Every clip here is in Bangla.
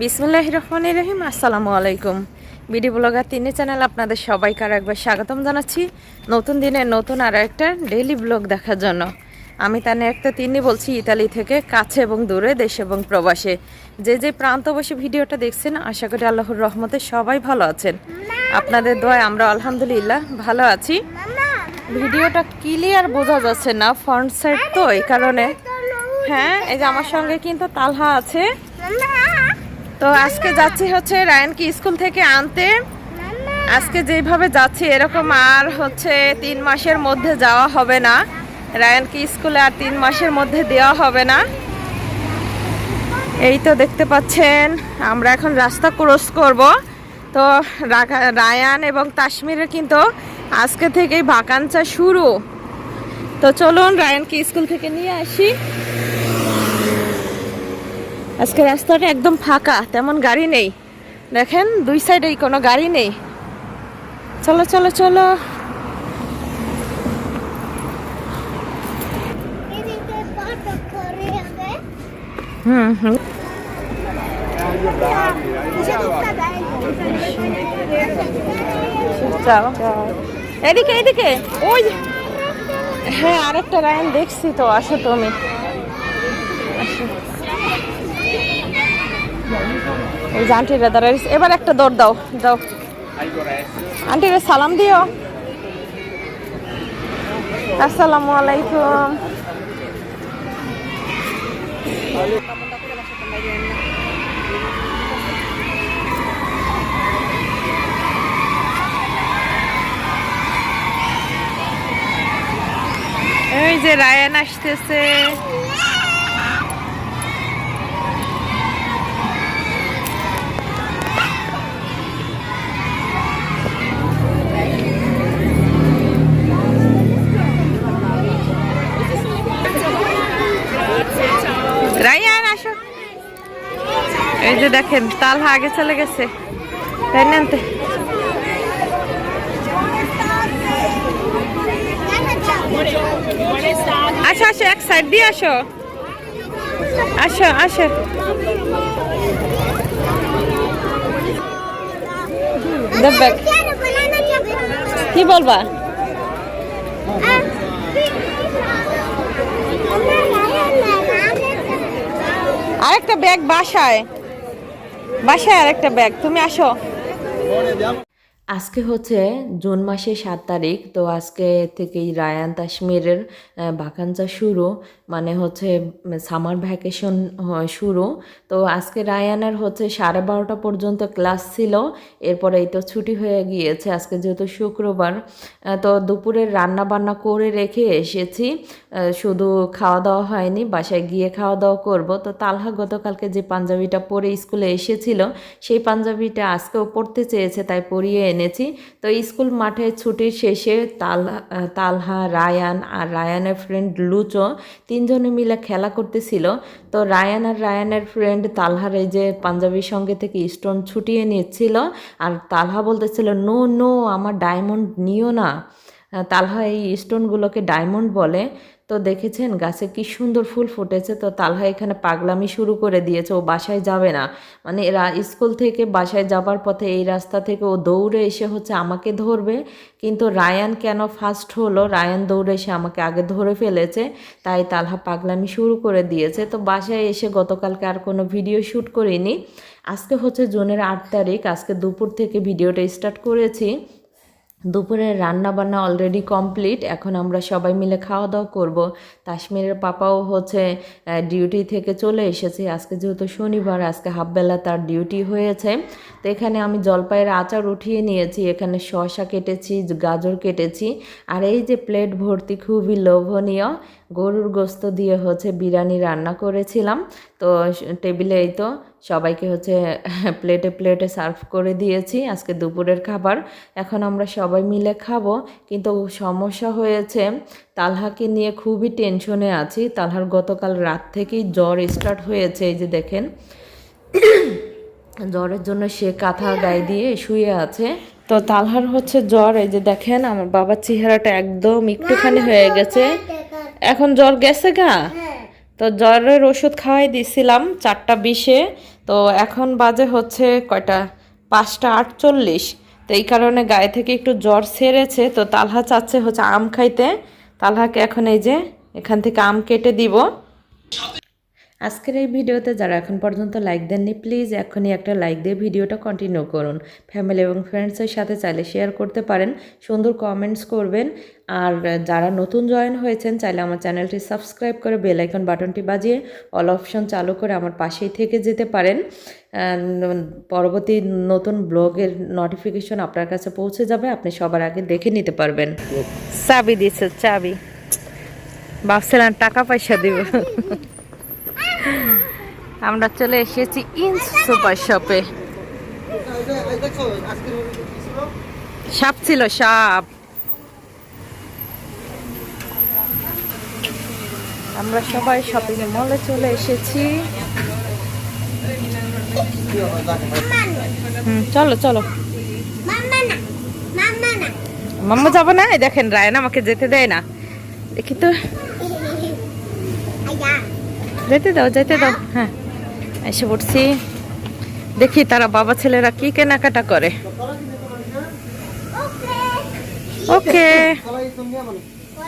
বিসমুল্লাহ রহমান রহিম, আসসালামু আলাইকুম। বিডি ব্লগার তিনে চ্যানেল আপনাদের সবাইকে আর একবার স্বাগতম জানাচ্ছি নতুন দিনের নতুন আর একটা ডেইলি ব্লগ দেখার জন্য। আমি তানে একটা তিনি বলছি, ইতালি থেকে কাছে এবং দূরে, দেশ এবং প্রবাসে। যে যে প্রান্ত বসে ভিডিওটা দেখছেন, আশা করি আল্লাহর রহমতে সবাই ভালো আছেন। আপনাদের দোয়ায় আমরা আলহামদুলিল্লাহ ভালো আছি। ভিডিওটা ক্লিয়ার বোঝা যাচ্ছে না ফ্রন্ট সাইড তো, এই কারণে। হ্যাঁ এই যে আমার সঙ্গে কিন্তু তালহা আছে। তো আজকে যাচ্ছি হচ্ছে রায়ানকে স্কুল থেকে আনতে। আজকে যেভাবে যাচ্ছি এরকম আর হচ্ছে তিন মাসের মধ্যে যাওয়া হবে না। রায়ানকে স্কুলে আর তিন মাসের মধ্যে দেওয়া হবে না। এই তো দেখতে পাচ্ছেন আমরা এখন রাস্তা ক্রস করব। তো রায়ান এবং কাশ্মীরের কিন্তু আজকে থেকেই ভাকাঞ্চা শুরু। তো চলুন রায়ানকে স্কুল থেকে নিয়ে আসি। আজকে রাস্তাটা একদম ফাঁকা, তেমন গাড়ি নেই। দেখেন, দুই সাইডেই কোনো গাড়ি নেই। চলো চলো চলো। হুম হুম। এদিকে এদিকে। ওই হ্যাঁ আরেকটা রায়ন দেখছি তো, আসো তুমি। আসো। ওই যে আন্টিরা দাঁড়াই এবার একটা দৌড় দাও দাও। আন্টিরা সালাম দিও। আসসালামু আলাইকুম। এই যে রায়ান আসতেছে। দেখেন, তালহা আগে চলে গেছে। তাই না? আসো আসো, এক সাইড দিয়ে আসো। আসো আসো। কি বলবা? আরেকটা ব্যাগ বাসায়। বাসায় আর একটা ব্যাগ তুমি আসো। আজকে হচ্ছে জুন মাসের সাত তারিখ, তো আজকে থেকেই রায়ান কাশ্মীরের বাকাঞ্চা শুরু মানে হচ্ছে সামার ভ্যাকেশন শুরু। তো আজকে রায়ানের হচ্ছে সাড়ে বারোটা পর্যন্ত ক্লাস ছিল এরপরে এই তো ছুটি হয়ে গিয়েছে, আজকে যেহেতু শুক্রবার। তো দুপুরের রান্না বান্না করে রেখে এসেছি শুধু খাওয়া দাওয়া হয়নি, বাসায় গিয়ে খাওয়া দাওয়া করব। তো তালহা গতকালকে যে পাঞ্জাবিটা পরে স্কুলে এসেছিল, সেই পাঞ্জাবিটা আজকেও পড়তে চেয়েছে, তাই পরিয়ে এনেছি। তো স্কুল মাঠে ছুটির শেষে তালহা তালহা, রায়ান আর রায়ানের ফ্রেন্ড লুচো তিনজনে মিলে খেলা করতেছিল। তো রায়ান আর রায়ানের ফ্রেন্ড তালহার এই যে পাঞ্জাবির সঙ্গে থেকে স্টোন ছুটিয়ে নিচ্ছিল। আর তালহা বলতেছিল, নো নো, আমার ডায়মন্ড নিও না। তালহা এই স্টোনগুলোকে ডায়মন্ড বলে। তো দেখেছেন গাছে কি সুন্দর ফুল ফুটেছে। তো তালহা এখানে পাগলামি শুরু করে দিয়েছে, ও বাসায় যাবে না। মানে এরা স্কুল থেকে বাসায় যাবার পথে এই রাস্তা থেকে ও দৌড়ে এসে হচ্ছে আমাকে ধরবে। কিন্তু রায়ান কেন ফার্স্ট হলো? রায়ান দৌড়ে এসে আমাকে আগে ধরে ফেলেছে, তাই তালহা পাগলামি শুরু করে দিয়েছে। তো বাসায় এসে গতকালকে আর কোনো ভিডিও শ্যুট করিনি। আজকে হচ্ছে জুনের আট তারিখ, আজকে দুপুর থেকে ভিডিওটা স্টার্ট করেছি। দুপুরের রান্না বান্না অলরেডি কমপ্লিট এখন আমরা সবাই মিলে খাওয়া দাওয়া করব। কাশ্মীরের পাপাও হচ্ছে ডিউটি থেকে চলে এসেছে। আজকে যেহেতু শনিবার, আজকে হাফবেলা তার ডিউটি হয়েছে। তো এখানে আমি জলপাইয়ের আচার উঠিয়ে নিয়েছি, এখানে শসা কেটেছি, গাজর কেটেছি। আর এই যে প্লেট ভর্তি খুবই লোভনীয়, গরুর গোস্ত দিয়ে হচ্ছে বিরিয়ানি রান্না করেছিলাম। তো টেবিলে এই তো। সবাইকে হচ্ছে প্লেটে প্লেটে সার্ভ করে দিয়েছি আজকে দুপুরের খাবার। এখন আমরা সবাই মিলে খাব কিন্তু সমস্যা হয়েছে তালহাকে নিয়ে খুবই টেনশনে আছি। তালহার গতকাল রাত থেকেই জ্বর স্টার্ট হয়েছে এই যে দেখেন। জ্বরের জন্য সে কাঁথা গায়ে দিয়ে শুয়ে আছে। তো তালহার হচ্ছে জ্বর এই যে দেখেন আমার বাবার চেহারাটা একদম একটুখানি হয়ে গেছে। এখন জ্বর গেছে গা? তো জ্বরের ওষুধ খাওয়াই দিছিলাম চারটা বিশে। তো এখন বাজে হচ্ছে কয়টা? পাঁচটা আটচল্লিশ। তো এই কারণে গায়ে থেকে একটু জ্বর সেরেছে তো তালহা চাচ্ছে হচ্ছে আম খাইতে। তালহাকে এখন এই যে এখান থেকে আম কেটে দিব। আজকের এই ভিডিওতে যারা এখন পর্যন্ত লাইক দেননি প্লিজ এখনই একটা লাইক দিয়ে ভিডিওটা কন্টিনিউ করুন। ফ্যামিলি এবং ফ্রেন্ডসের সাথে চাইলে শেয়ার করতে পারেন সুন্দর কমেন্টস করবেন। আর যারা নতুন জয়েন হয়েছেন চাইলে আমার চ্যানেলটি সাবস্ক্রাইব করে বেল আইকন বাটনটি বাজিয়ে অল অপশন চালু করে আমার পাশেই থেকে যেতে পারেন। পরবর্তী নতুন ব্লগের নোটিফিকেশন আপনার কাছে পৌঁছে যাবে আপনি সবার আগে দেখে নিতে পারবেন। চাবি দিছে চাবি। ভাবছিলাম টাকা পয়সা দিব। আমরা চলে এসেছি ইন্স সুপার শপে। সাপ ছিল, সাপ। আমরা সবাই শপিং মলে চলে এসেছি। চলো চলো। মাম্মা যাব না? দেখেন, রায়ন আমাকে যেতে দেয় না। দেখি তো। যেতে দাও যেতে দাও। হ্যাঁ। এসে পড়ছি। দেখি তারা বাবা ছেলেরা কি কেনাকাটা করে। ওকে।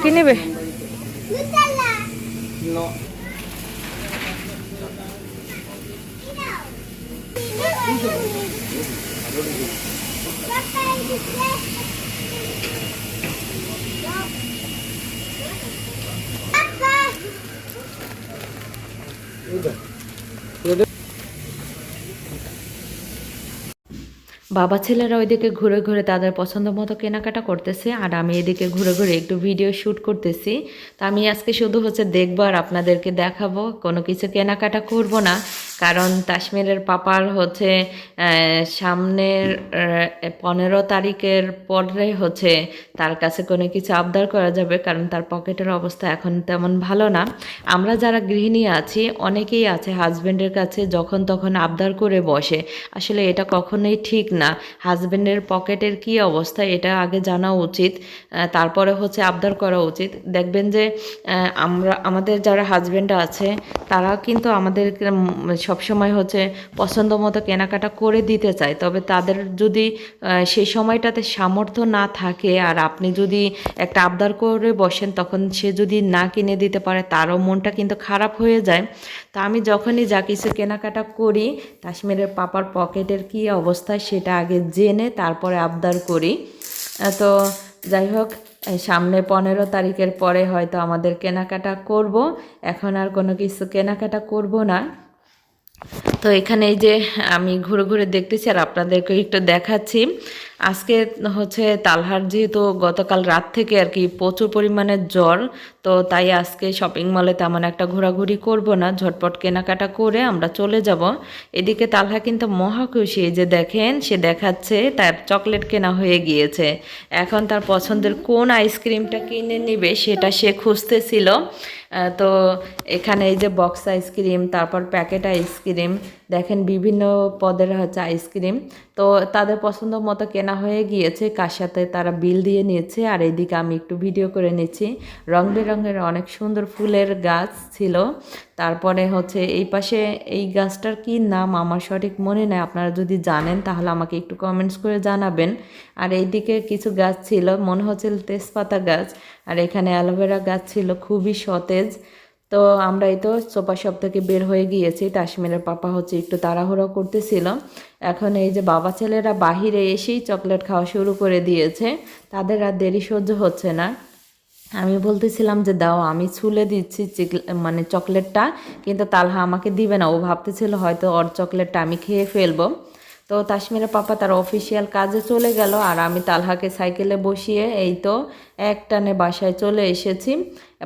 কি নেবে? নুতেলা বাবা ছেলেরা ওইদিকে ঘুরে ঘুরে তাদের পছন্দ মতো কেনাকাটা করতেছে, আর আমি এদিকে ঘুরে ঘুরে একটু ভিডিও শ্যুট করতেছি। তা আমি আজকে শুধু হচ্ছে দেখব আর আপনাদেরকে দেখাবো, কোনো কিছু কেনাকাটা করব না, কারণ কাশ্মীরের পাপার হচ্ছে সামনের পনেরো তারিখের পরে হচ্ছে তার কাছে কোনো কিছু আবদার করা যাবে, কারণ তার পকেটের অবস্থা এখন তেমন ভালো না। আমরা যারা গৃহিণী আছি, অনেকেই আছে হাজব্যান্ডের কাছে যখন তখন আবদার করে বসে। আসলে এটা কখনোই ঠিক না হাজব্যান্ডের পকেটের কি অবস্থা এটা আগে জানা উচিত তারপরে হচ্ছে আবদার করা উচিত। দেখবেন যে আমরা, আমাদের যারা হাজব্যান্ড আছে, তারা কিন্তু আমাদের সবসময় হচ্ছে পছন্দ মতো কেনাকাটা করে দিতে চায়। তবে তাদের যদি সেই সময়টাতে সামর্থ্য না থাকে আর আপনি যদি একটা আবদার করে বসেন, তখন সে যদি না কিনে দিতে পারে, তারও মনটা কিন্তু খারাপ হয়ে যায়। তা আমি যখনই যা কিছু কেনাকাটা করি, কাশ্মীরের পাপার পকেটের কি অবস্থা সেটা আগে জেনে তারপরে আবদার করি। তো যাই হোক সামনে পনেরো তারিখের পরে হয়তো আমাদের কেনাকাটা করব। এখন আর কোনো কিছু কেনাকাটা করব না। তো এখানে এই যে আমি ঘুরে ঘুরে দেখতেছি আর আপনাদেরকে একটু দেখাচ্ছি। আজকে হচ্ছে তালহার যেহেতু গতকাল রাত থেকে আর কি প্রচুর পরিমাণে জ্বর, তো তাই আজকে শপিং মলে তেমন একটা ঘোরাঘুরি করব না। ঝটপট কেনাকাটা করে আমরা চলে যাব। এদিকে তালহা কিন্তু মহা খুশি যে দেখেন, সে দেখাচ্ছে তার চকলেট কেনা হয়ে গিয়েছে। এখন তার পছন্দের কোন আইসক্রিমটা কিনে নিবে সেটা সে খুঁজতেছিল। তো এখানে এই যে বক্স আইসক্রিম তারপর প্যাকেট আইসক্রিম দেখেন বিভিন্ন পদের হচ্ছে আইসক্রিম তো তাদের পছন্দ মতো কেনা হয়ে গিয়েছে, কার সাথে তারা বিল দিয়ে নিয়েছে, আর এইদিকে আমি একটু ভিডিও করে নিচ্ছি। রং বেরঙের অনেক সুন্দর ফুলের গাছ ছিল। তারপরে হচ্ছে এই পাশে এই গাছটার কি নাম আমার সঠিক মনে নেই, আপনারা যদি জানেন তাহলে আমাকে একটু কমেন্টস করে জানাবেন। আর এইদিকে কিছু গাছ ছিল, মনে হচ্ছিল তেজপাতা গাছ, আর এখানে অ্যালোভেরা গাছ ছিল, খুবই সতেজ। তো আমরা এই তো সোপা শপ থেকে বের হয়ে গিয়েছি। কাশ্মীরের পাপা হচ্ছে একটু তাড়াহুড়ো করতেছিল। এখন এই যে বাবা ছেলেরা বাহিরে এসেই চকলেট খাওয়া শুরু করে দিয়েছে। তাদের আর দেরি সহ্য হচ্ছে না। আমি বলতেছিলাম যে, দাও, আমি ছুলে দিচ্ছি মানে চকলেটটা, কিন্তু তালহা আমাকে দিবে না। ও ভাবতেছিল হয়তো ওর চকলেটটা আমি খেয়ে ফেলব। তো তাসমিরের পাপা তার অফিসিয়াল কাজে চলে গেল আর আমি তালহাকে সাইকেলে বসিয়ে এই তো এক টানে বাসায় চলে এসেছি।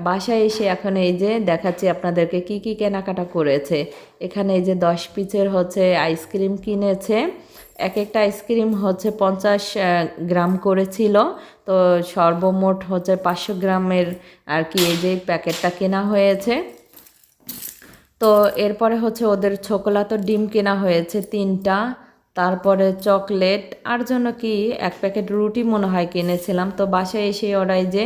বাসায় এসে এখন এই যে দেখাচ্ছি আপনাদেরকে কি কি কেনাকাটা করেছে। এখানে এই যে দশ পিসের হচ্ছে আইসক্রিম কিনেছে। এক একটা আইসক্রিম হচ্ছে পঞ্চাশ গ্রাম করেছিল। তো সর্বমোট হচ্ছে পাঁচশো গ্রামের আর কি এই যে প্যাকেটটা কেনা হয়েছে। তো এরপরে হচ্ছে ওদের ছোকলাতো ডিম কেনা হয়েছে তিনটা। তারপরে চকলেট, আর জন্য কি এক প্যাকেট রুটি মনে হয় কিনেছিলাম। তো বাসায় এসে ওরাই যে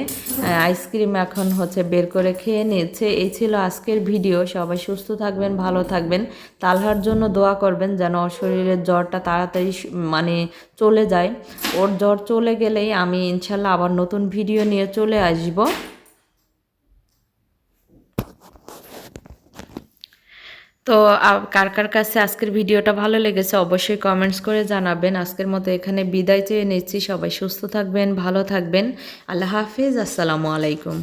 আইসক্রিম এখন হচ্ছে বের করে খেয়ে নিচ্ছে এই ছিল আজকের ভিডিও। সবাই সুস্থ থাকবেন, ভালো থাকবেন। তালহার জন্য দোয়া করবেন যেন ওর শরীরের জ্বরটা তাড়াতাড়ি মানে চলে যায়। ওর জ্বর চলে গেলেই আমি ইনশাল্লাহ আবার নতুন ভিডিও নিয়ে চলে আসব। তো কার কার কাছে আজকের ভিডিওটা ভালো লেগেছে অবশ্যই কমেন্টস করে জানাবেন। আজকের মতো এখানে বিদায় চেয়ে নিচ্ছি। সবাই সুস্থ থাকবেন, ভালো থাকবেন। আল্লাহ হাফিজ। আসসালামু আলাইকুম।